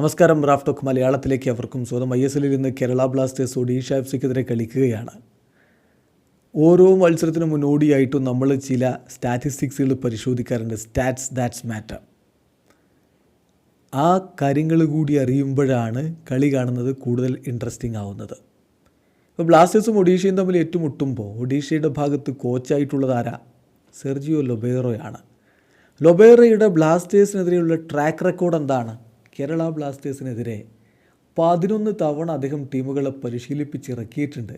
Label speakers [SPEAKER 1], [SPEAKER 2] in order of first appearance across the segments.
[SPEAKER 1] നമസ്കാരം Raf talk മലയാളത്തിലേക്ക് അവർക്കും സ്വന്തം ഐ എസ് എല്ലിൽ ഇന്ന് കേരള ബ്ലാസ്റ്റേഴ്സ് ഒഡീഷ എഫ് സിക്കെതിരെ കളിക്കുകയാണ്. ഓരോ മത്സരത്തിനു മുന്നോടിയായിട്ടും നമ്മൾ ചില സ്റ്റാറ്റിസ്റ്റിക്സുകൾ പരിശോധിക്കാറുണ്ട്. Stats that's matter. ആ കാര്യങ്ങൾ കൂടി അറിയുമ്പോഴാണ് കളി കാണുന്നത് കൂടുതൽ ഇൻട്രസ്റ്റിംഗ് ആവുന്നത്. ഇപ്പോൾ ബ്ലാസ്റ്റേഴ്സും ഒഡീഷയും തമ്മിൽ ഏറ്റുമുട്ടുമ്പോൾ ഒഡീഷയുടെ ഭാഗത്ത് കോച്ചായിട്ടുള്ളത് ആരാ? സെർജിയോ ലൊബേറോയാണ്. ലൊബേറയുടെ ബ്ലാസ്റ്റേഴ്സിനെതിരെയുള്ള ട്രാക്ക് റെക്കോർഡ് എന്താണ്? കേരള ബ്ലാസ്റ്റേഴ്സിനെതിരെ പതിനൊന്ന് തവണ അദ്ദേഹം ടീമുകളെ പരിശീലിപ്പിച്ചിറക്കിയിട്ടുണ്ട്.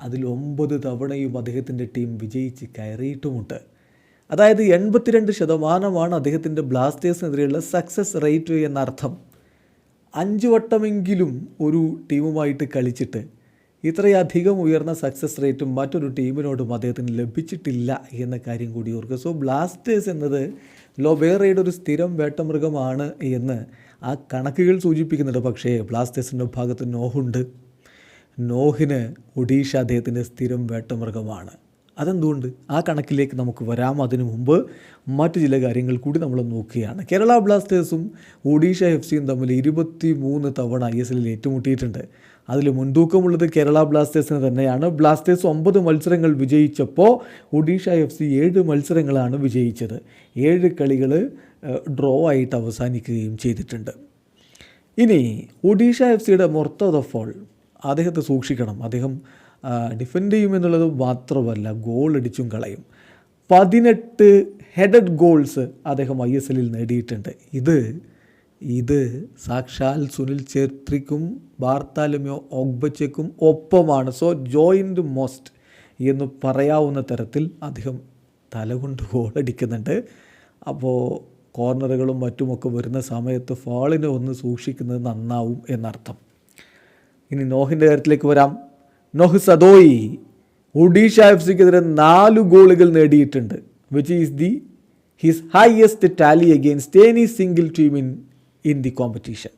[SPEAKER 1] അതിൽ ഒമ്പത് തവണയും അദ്ദേഹത്തിന്റെ ടീം വിജയിച്ച് കയറിയിട്ടുമുണ്ട്. അതായത് എൺപത്തിരണ്ട് ശതമാനമാണ് അദ്ദേഹത്തിന്റെ ബ്ലാസ്റ്റേഴ്സിനെതിരെയുള്ള സക്സസ് റേറ്റ് എന്നർത്ഥം. അഞ്ച് വട്ടമെങ്കിലും ഒരു ടീമുമായിട്ട് കളിച്ചിട്ട് ഇത്രയധികം ഉയർന്ന സക്സസ് റേറ്റും മറ്റൊരു ടീമിനോടും അദ്ദേഹത്തിന് ലഭിച്ചിട്ടില്ല എന്ന കാര്യം കൂടി ഓർക്കുക. സോ ബ്ലാസ്റ്റേഴ്സ് എന്നത് ലൊബേറയുടെ ഒരു സ്ഥിരം വേട്ടമൃഗമാണ് എന്ന് ആ കണക്കുകൾ സൂചിപ്പിക്കുന്നുണ്ട്. പക്ഷേ ബ്ലാസ്റ്റേഴ്സിന്റെ ഭാഗത്ത് നോഹുണ്ട്. നോഹിന് ഒഡീഷ അദ്ദേഹത്തിന്റെ സ്ഥിരം വേട്ടമൃഗമാണ്. അതെന്തുകൊണ്ട്? ആ കണക്കിലേക്ക് നമുക്ക് വരാം. അതിനു മുമ്പ് മറ്റു ചില കാര്യങ്ങൾ കൂടി നമ്മൾ നോക്കുകയാണ്. കേരള ബ്ലാസ്റ്റേഴ്സും ഒഡീഷ എഫ് സിയും തമ്മിൽ ഇരുപത്തി മൂന്ന് തവണ ഐ എസ് എല്ലിൽ ഏറ്റുമുട്ടിയിട്ടുണ്ട്. അതിൽ മുൻതൂക്കമുള്ളത് കേരള ബ്ലാസ്റ്റേഴ്സിന് തന്നെയാണ്. ബ്ലാസ്റ്റേഴ്സ് ഒമ്പത് മത്സരങ്ങൾ വിജയിച്ചപ്പോൾ ഒഡീഷ എഫ് സി ഏഴ് മത്സരങ്ങളാണ് വിജയിച്ചത്. ഏഴ് കളികൾ ഡ്രോ ആയിട്ട് അവസാനിക്കുകയും ചെയ്തിട്ടുണ്ട്. ഇനി ഒഡീഷ എഫ് സിയുടെ ദ ഫോൾ അദ്ദേഹത്തെ സൂക്ഷിക്കണം. അദ്ദേഹം ഡിഫെൻഡ് ചെയ്യുമെന്നുള്ളത് മാത്രമല്ല ഗോൾ അടിച്ചും കളയും. പതിനെട്ട് ഹെഡഡ് ഗോൾസ് അദ്ദേഹം ഐ എസ് എല്ലിൽ നേടിയിട്ടുണ്ട്. ഇത് ഇത് സാക്ഷാൽ സുനിൽ ഛേത്രിക്കും ബാർത്താലുമോ ഒഗ്ബച്ചയ്ക്കും ഒപ്പമാണ്. സോ ജോയിന്റ് മോസ്റ്റ് എന്ന് പറയാവുന്ന തരത്തിൽ അദ്ദേഹം തലകൊണ്ട് ഗോളടിക്കുന്നുണ്ട് അപ്പോൾ കോർണറുകളും മറ്റുമൊക്കെ വരുന്ന സമയത്ത് ഫാളിനെ ഒന്ന് സൂക്ഷിക്കുന്നത് നന്നാവും എന്നർത്ഥം. ഇനി നോഹിന്റെ കാര്യത്തിലേക്ക് വരാം. നോഹ് സദോയി ഒഡീഷ എഫ് സിക്കെതിരെ നാല് ഗോളുകൾ നേടിയിട്ടുണ്ട് which is the his highest tally against any single team in in the competition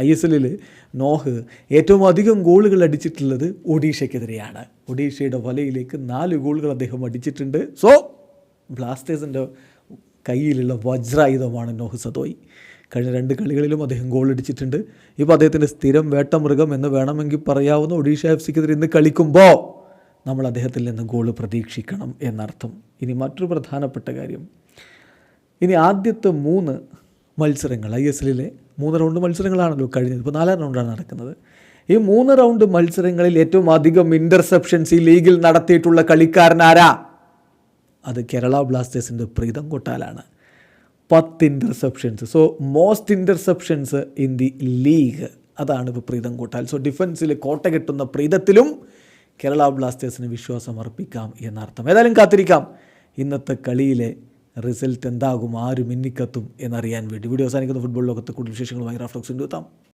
[SPEAKER 1] I S എല്ലിൽ നോഹ് ഏറ്റവും അധികം ഗോളുകൾ അടിച്ചിട്ടുള്ളത് ഒഡീഷയ്ക്കെതിരെയാണ്. ഒഡീഷയുടെ വലയിലേക്ക് നാല് ഗോളുകൾ അദ്ദേഹം അടിച്ചിട്ടുണ്ട്. സോ ബ്ലാസ്റ്റേഴ്സിന്റെ കയ്യിലുള്ള വജ്രായുധമാണ് നോഹ് സദോയ് കഴിഞ്ഞ രണ്ട് കളികളിലും അദ്ദേഹം ഗോൾ അടിച്ചിട്ടുണ്ട്. ഇപ്പോൾ അദ്ദേഹത്തിന്റെ സ്ഥിരം വേട്ടമൃഗം എന്ന് വേണമെങ്കിൽ പറയാവുന്ന ഒഡീഷ എഫ് സിക്കെതിരെ ഇന്ന് കളിക്കുമ്പോൾ നമ്മൾ അദ്ദേഹത്തിൽ നിന്ന് ഗോൾ പ്രതീക്ഷിക്കണം എന്നർത്ഥം. ഇനി മറ്റൊരു പ്രധാനപ്പെട്ട കാര്യം. ഇനി ആദ്യത്തെ മൂന്ന് മത്സരങ്ങൾ ഐ എസ് എല്ലിലെ മൂന്ന് റൗണ്ട് മത്സരങ്ങളാണല്ലോ കഴിഞ്ഞത്. ഇപ്പോൾ നാലാം റൗണ്ടാണ് നടക്കുന്നത്. ഈ മൂന്ന് റൗണ്ട് മത്സരങ്ങളിൽ ഏറ്റവും അധികം ഇന്റർസെപ്ഷൻസ് ഈ ലീഗിൽ നടത്തിയിട്ടുള്ള കളിക്കാരനാരാ അത് കേരള ബ്ലാസ്റ്റേഴ്സിന്റെ പ്രീതം കൊട്ടാലാണ്. പത്ത് interceptions so most interceptions in the league അതാണ് ഇപ്പോൾ പ്രീതം കൊട്ടാൽ. സോ ഡിഫൻസിൽ കോട്ട കെട്ടുന്ന പ്രീതത്തിലും കേരള ബ്ലാസ്റ്റേഴ്സിന് വിശ്വാസം അർപ്പിക്കാം എന്നർത്ഥം. ഏതായാലും കാത്തിരിക്കാം. ഇന്നത്തെ കളിയിലെ റിസൾട്ട് എന്താകും? ആരും മിന്നിക്കത്തും? എന്നറിയാൻ വേണ്ടി. വീഡിയോ അവസാനിക്കുന്ന. ഫുട്ബോൾ ലോകത്ത് കൂടുതൽ വിശേഷങ്ങളുമായി റാഫ്ലോക്സിന്റെ എത്താം.